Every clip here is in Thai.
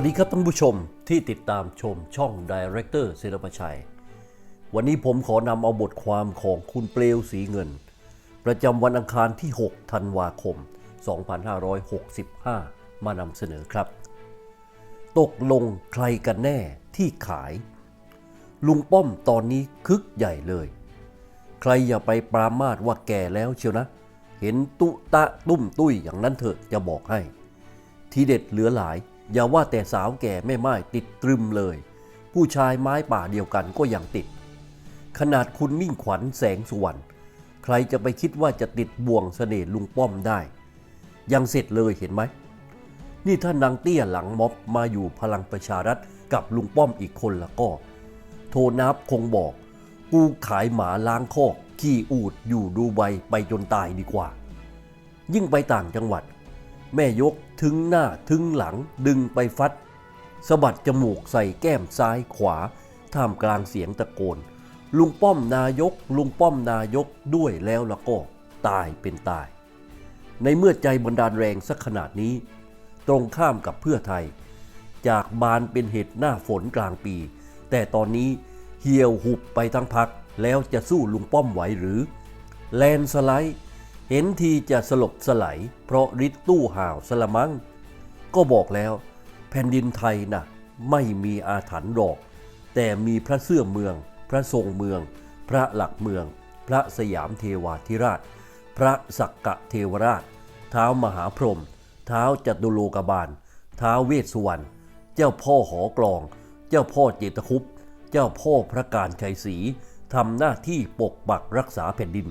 วัสดีครับท่านผู้ชมที่ติดตามชมช่อง Director ศิลปชัย วันนี้ผมขอนำเอาบทความของคุณเปลวสีเงิน ประจำวันอังคารที่ 6 ธันวาคม 2565 มานำเสนอครับ ตกลงใครกันแน่ที่ขาย ลุงป้อมตอนนี้คึกใหญ่เลย ใครอย่าไปปรามาสว่าแก่แล้วเชียวนะ เห็นตุตะตุ้มตุ้ยอย่างนั้นเถอะจะบอกให้ ทีเด็ดเหลือหลาย อย่าว่าแต่สาวแก่แม่ไม้ติดตรึมเลย ผู้ชายไม้ป่าเดียวกันก็ยังติด ขนาดคุณมิ่งขวัญแสงสุวรรณใครจะไปคิดว่าจะติดบ่วงเสน่ห์ลุงป้อมได้ ยังเสร็จเลยเห็นไหม นี่ถ้านางเตี้ยหลังม็อบมาอยู่พลังประชารัฐกับลุงป้อมอีกคนละก็ โทนับคงบอก กูขายหมาล้างคอก ขี่อูดอยู่ดูใบไปจนตายดีกว่า ยิ่งไปต่างจังหวัด แม่ยกถึงหน้าถึงหลังดึงไปฟัดสะบัดจมูกใส่แก้มซ้ายขวา ท่ามกลางเสียงตะโกน ลุงป้อมนายก ลุงป้อมนายกด้วยแล้วละก็ ตายเป็นตาย ในเมื่อใจบันดาลแรงสักขนาดนี้ ตรงข้ามกับเพื่อไทย จากบานเป็นเหตุหน้าฝนกลางปี แต่ตอนนี้เหี่ยวหุบไปทั้งพักแล้วจะสู้ลุงป้อมไหวหรือ แลนสไลด์ เห็นทีจะสลบสลายเพราะฤทธิ์ตู้ห่าวสละมังก็บอกแล้วแผ่นดินไทยนะ่ะไม่มีอาถรรพ์หรอก แต่มีพระเสื้อเมือง พระทรงเมือง พระหลักเมือง พระสยามเทวาธิราช พระสักกะเทวราช เท้ามหาพรหมเท้าจัตุโลกบาล เท้าเวสสุวรรณเจ้าพ่อหอกลอง เจ้าพ่อเจตคุปเจ้าพ่อพระการชัยศรีทำหน้าที่ปกปักรักษาแผ่นดิน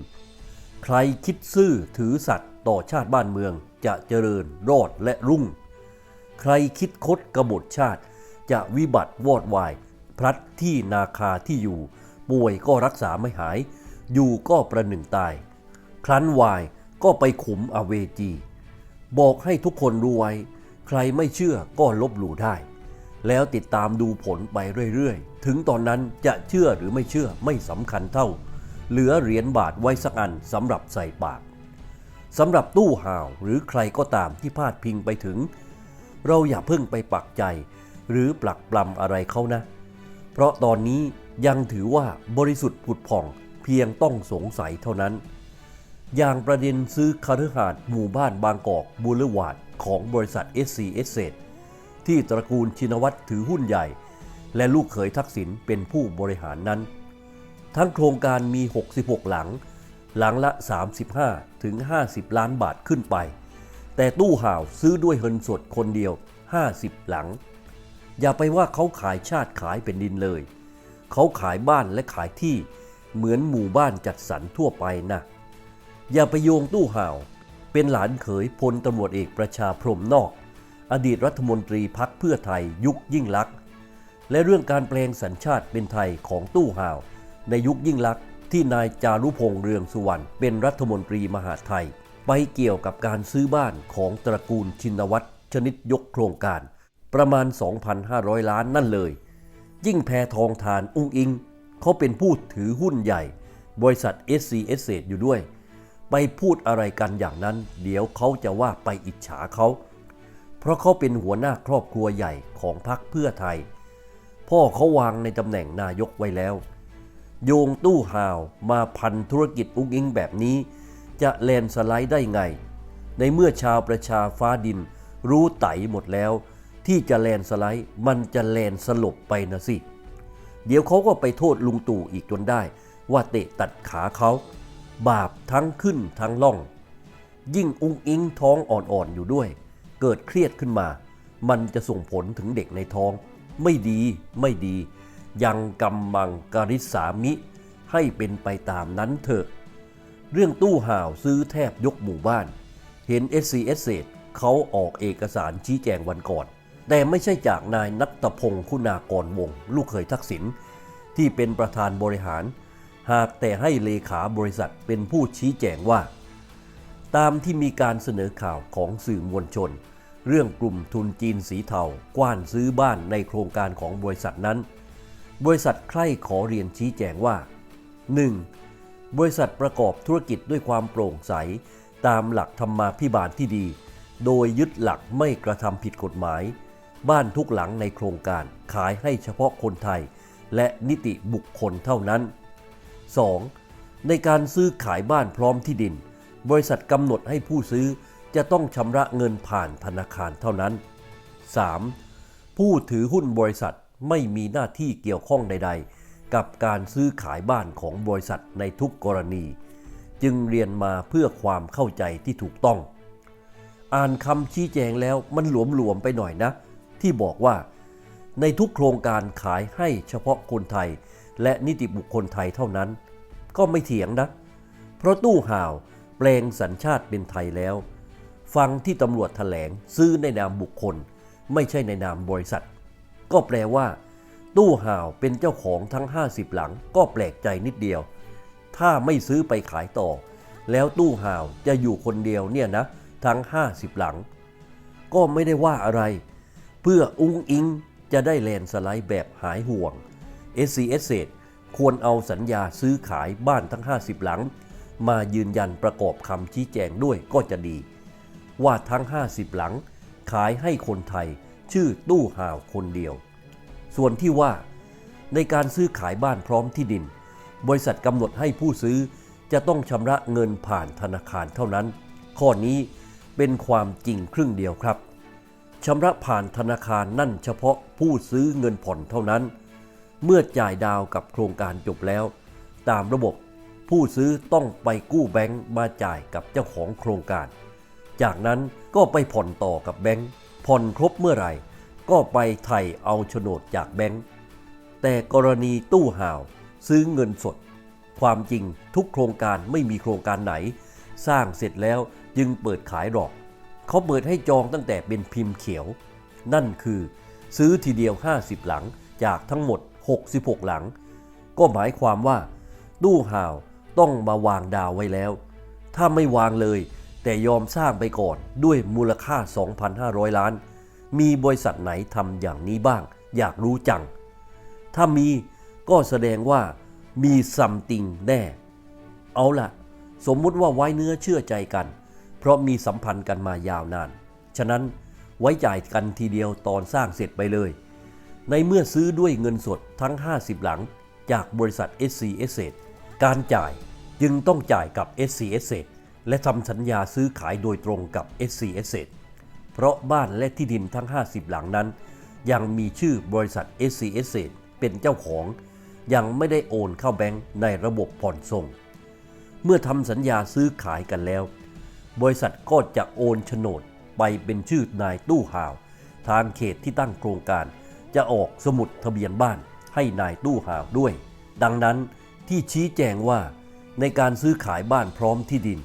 ใครคิดซื่อถือสัตย์ต่อชาติบ้านเมืองจะเจริญรอดและรุ่ง ใครคิดคดกบฏชาติ จะวิบัติวอดวาย พลัดที่นาคาที่อยู่ ป่วยก็รักษาไม่หาย อยู่ก็ประหนึ่งตาย ครั้นวายก็ไปขุมอเวจี บอกให้ทุกคนรู้ไว้ ใครไม่เชื่อก็ลบหลู่ได้ แล้วติดตามดูผลไปเรื่อยๆ ถึงตอนนั้นจะเชื่อหรือไม่เชื่อไม่สำคัญเท่า เหลือเหรียญบาทไว้สักอันสำหรับใส่ปากสำหรับตู้ห่าวหรือใครก็ตามที่พาดพิงไปถึง เราอย่าเพิ่งไปปักใจ หรือปลักปลำอะไรเขานะ เพราะตอนนี้ยังถือว่าบริสุทธิ์ผุดผ่องเพียงต้องสงสัยเท่านั้น อย่างประเด็นซื้อคฤหาสน์หมู่บ้านบางกอกบูเลวาร์ดของบริษัท SC e s s e t ที่ตระกูลชินวัตรถือหุ้นใหญ่ และลูกเขยทักษิณเป็นผู้บริหารนั้น ทั้งโครงการมี 66 หลัง หลังละ 35 ถึง 50 ล้านบาทขึ้นไป แต่ตู้ห่าวซื้อด้วยเงินสดคนเดียว 50 หลัง อย่าไปว่าเขาขายชาติขายเป็นดินเลย เขาขายบ้านและขายที่เหมือนหมู่บ้านจัดสรรทั่วไปนะ อย่าไปโยงตู้ห่าว เป็นหลานเขยพลตำรวจเอกประชาพรหมนอก อดีตรัฐมนตรีพักเพื่อไทยยุคยิ่งลักษณ์และเรื่องการแปลงสัญชาติเป็นไทยของตู้ห่าว ในยุคยิ่งลักษณ์ที่นายจารุพงษ์เรืองสุวรรณเป็นรัฐมนตรีมหาไทย ไปเกี่ยวกับการซื้อบ้านของตระกูลชินวัตรชนิดยกโครงการ ประมาณ 2,500 ล้านนั่นเลย ยิ่งแพทองทานอุ้งอิง เขาเป็นผู้ถือหุ้นใหญ่ บริษัท SC e s s e t อยู่ด้วย ไปพูดอะไรกันอย่างนั้น เดี๋ยวเขาจะว่าไปอิจฉาเขา เพราะเขาเป็นหัวหน้าครอบครัวใหญ่ของพรรคเพื่อไทย พ่อเขาวางในตำแหน่งนายกไว้แล้ว โยงตู้ห่าวมาพันธุรกิจอุ้งอิงแบบนี้ จะแลนสไลด์ได้ไง ในเมื่อชาวประชาฟ้าดิน รู้ไตหมดแล้ว ที่จะแลนสไลด์มันจะแลนสลบไปนะสิ เดี๋ยวเขาก็ไปโทษลุงตู่อีกจนได้ ว่าเตะตัดขาเขา บาปทั้งขึ้นทั้งล่อง ยิ่งอุ้งอิงท้องอ่อนๆอยู่ด้วย เกิดเครียดขึ้นมา มันจะส่งผลถึงเด็กในท้อง ไม่ดีไม่ดี ยังกำมังกริสามิให้เป็นไปตามนั้นเถอะ เรื่องตู้ห่าวซื้อแทบยกหมู่บ้าน เห็น SC s s e t เขาออกเอกสารชี้แจงวันก่อน แต่ไม่ใช่จากนายนัตพงศ์คุณากรวง ลูกเขยทักษิณที่เป็นประธานบริหาร หากแต่ให้เลขาบริษัทเป็นผู้ชี้แจงว่า ตามที่มีการเสนอข่าวของสื่อมวลชน เรื่องกลุ่มทุนจีนสีเทากว้านซื้อบ้านในโครงการของบริษัทนั้น บริษัทใคร่ขอเรียนชี้แจงว่า 1. บริษัทประกอบธุรกิจด้วยความโปร่งใส ตามหลักธรรมาภิบาลที่ดี โดยยึดหลักไม่กระทำผิดกฎหมายบบ้านทุกหลังในโครงการขายให้เฉพาะคนไทย และนิติบุคคลเท่านั้น 2. ในการซื้อขายบ้านพร้อมที่ดิน บริษัทกำหนดให้ผู้ซื้อจะต้องชำระเงินผ่านธนาคารเท่านั้น 3. ผู้ถือหุ้นบริษัท ไม่มีหน้าที่เกี่ยวข้องใด ๆ กับการซื้อขายบ้านของบริษัทในทุกกรณี จึงเรียนมาเพื่อความเข้าใจที่ถูกต้อง อ่านคำชี้แจงแล้วมันหลวมๆไปหน่อยนะ ที่บอกว่า ในทุกโครงการขายให้เฉพาะคนไทย และนิติบุคคลไทยเท่านั้น ก็ไม่เถียงนะ เพราะตู้ห่าวแปลงสัญชาติเป็นไทยแล้ว ฟังที่ตำรวจแถลงซื้อในนามบุคคล ไม่ใช่ในนามบริษัท ก็แปลว่า ตู้ห่าวเป็นเจ้าของทั้ง 50 หลัง ก็แปลกใจนิดเดียว ถ้าไม่ซื้อไปขายต่อ แล้วตู้ห่าวจะอยู่คนเดียวเนี่ยนะ ทั้ง 50 หลัง ก็ไม่ได้ว่าอะไร เพื่ออุ้งอิงจะได้แลนสไลด์แบบหายห่วง s c s ควรเอาสัญญาซื้อขายบ้านทั้ง 50 หลัง มายืนยันประกอบคำชี้แจงด้วยก็จะดี ว่าทั้ง 50 หลังขายให้คนไทย ชื่อตู้ห่าวคนเดียว ส่วนที่ว่า ในการซื้อขายบ้านพร้อมที่ดิน บริษัทกำหนดให้ผู้ซื้อจะต้องชำระเงินผ่านธนาคารเท่านั้น ข้อนี้เป็นความจริงครึ่งเดียวครับชำระผ่านธนาคารนั่นเฉพาะผู้ซื้อเงินผ่อนเท่านั้น เมื่อจ่ายดาวกับโครงการจบแล้ว ตามระบบผู้ซื้อต้องไปกู้แบงก์มาจ่ายกับเจ้าของโครงการ จากนั้นก็ไปผ่อนต่อกับแบงก์ ผ่อนครบเมื่อไหร่ ก็ไปไถ่เอาโฉนดจากแบงก์แต่กรณีตู้ห่าวซื้อเงินสด ความจริงทุกโครงการไม่มีโครงการไหน สร้างเสร็จแล้วจึงเปิดขายหรอก เขาเปิดให้จองตั้งแต่เป็นพิมพ์เขียว นั่นคือ ซื้อทีเดียว 50 หลังจากทั้งหมด 66 หลัง ก็หมายความว่า ตู้ห่าวต้องมาวางดาวไว้แล้ว ถ้าไม่วางเลย แต่ยอมสร้างไปก่อนด้วยมูลค่า 2,500 ล้าน มีบริษัทไหนทำอย่างนี้บ้าง อยากรู้จัง ถ้ามีก็แสดงว่ามีซัมติงแน่ เอาล่ะ สมมุติว่าไว้เนื้อเชื่อใจกัน เพราะมีสัมพันธ์กันมายาวนาน ฉะนั้นไว้จ่ายกันทีเดียวตอนสร้างเสร็จไปเลย ในเมื่อซื้อด้วยเงินสดทั้ง 50 หลัง จากบริษัท SC Asset การจ่ายจึงต้องจ่ายกับ SC Asset และทำสัญญาซื้อขายโดยตรงกับ SC Asset เพราะบ้านและที่ดินทั้ง 50 หลังนั้น ยังมีชื่อบริษัท SC Asset เป็นเจ้าของ ยังไม่ได้โอนเข้าแบงก์ในระบบผ่อนส่ง เมื่อทำสัญญาซื้อขายกันแล้ว บริษัทก็จะโอนโฉนดไปเป็นชื่อนายตู้ห่าว ทางเขตที่ตั้งโครงการ จะออกสมุดทะเบียนบ้านให้นายตู้ห่าวด้วย ดังนั้นที่ชี้แจงว่าในการซื้อขายบ้านพร้อมที่ดิน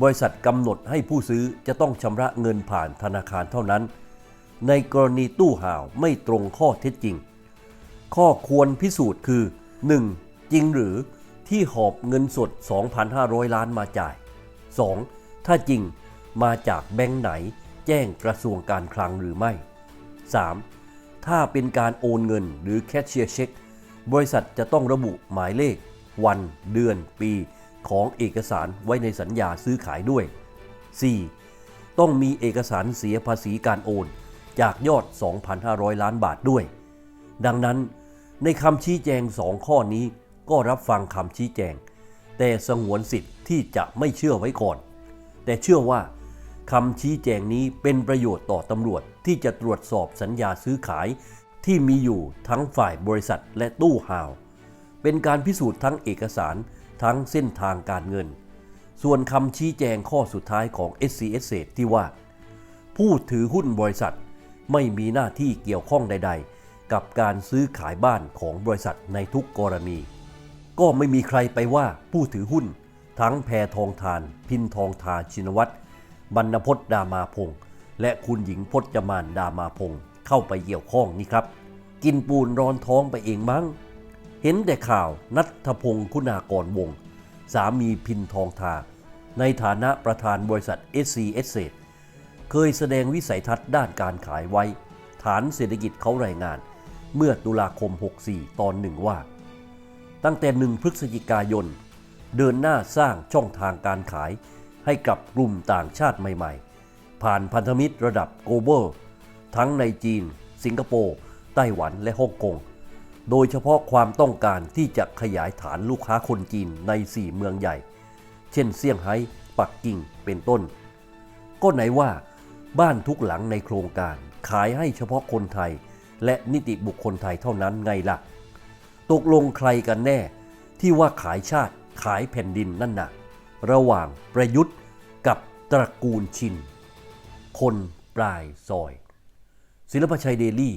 บริษัทกำหนดให้ผู้ซื้อจะต้องชำระเงินผ่านธนาคารเท่านั้น ในกรณีตู้ห่าวไม่ตรงข้อเท็จจริง ข้อควรพิสูจน์คือ 1. จริงหรือที่หอบเงินสด 2,500 ล้านมาจ่าย 2. ถ้าจริงมาจากแบงก์ไหนแจ้งกระทรวงการคลังหรือไม่ 3. ถ้าเป็นการโอนเงินหรือแคชเชียร์เช็ค บริษัทจะต้องระบุหมายเลข วัน เดือน ปี ของเอกสารไว้ในสัญญาซื้อขายด้วย 4. ต้องมีเอกสารเสียภาษีการโอน จากยอด 2,500 ล้านบาทด้วย ดังนั้นในคำชี้แจงสองข้อนี้ก็รับฟังคำชี้แจง แต่สงวนสิทธิ์ที่จะไม่เชื่อไว้ก่อน แต่เชื่อว่าคำชี้แจงนี้เป็นประโยชน์ต่อตำรวจที่จะตรวจสอบสัญญาซื้อขายที่มีอยู่ทั้งฝ่ายบริษัทและตู้ห่าว เป็นการพิสูจน์ทั้งเอกสาร ทั้งเส้นทางการเงิน ส่วนคำชี้แจงข้อสุดท้ายของ s c s ที่ว่า ผู้ถือหุ้นบริษัทไม่มีหน้าที่เกี่ยวข้องใด ๆ กับการซื้อขายบ้านของบริษัทในทุกกรณี ก็ไม่มีใครไปว่าผู้ถือหุ้น ทั้งแพทองทาน พินทองทาชินวัตรบรรณพจน์ดามาพงษ์และคุณหญิงพจมานดามาพงษ์เข้าไปเกี่ยวข้องนี่ครับ กินปูนร้อนท้องไปเองมั้ง เห็นแต่ข่าวนัทพงศ์คุณากรวงศ์สามีพินทองทา ในฐานะประธานบริษัท SC s อ t เคยแสดงวิสัยทัศน์ด้านการขายไว้ ฐานเศรษฐกิจเขารายงาน เมื่อตุลาคม 64 ตอนหนึ่งว่า ตั้งแต่หนึ่งพฤศจิกายน เดินหน้าสร้างช่องทางการขาย ให้กับกลุ่มต่างชาติใหม่ ๆ ผ่านพันธมิตรระดับโกลบอลทั้งในจีน สิงคโปร์ ไต้หวันและฮ่องกง โดยเฉพาะความต้องการที่จะขยายฐานลูกค้าคนจีนใน 4 เมืองใหญ่ เช่นเซี่ยงไฮ้ ปักกิ่ง เป็นต้น ก็ไหนว่า บ้านทุกหลังในโครงการขายให้เฉพาะคนไทย และนิติบุคคลไทยเท่านั้นไงล่ะ ตกลงใครกันแน่ ที่ว่าขายชาติขายแผ่นดินนั่นน่ะ ระหว่างประยุทธ์กับตระกูลชิน คนปลายซอย ศิลปชัยเดลี่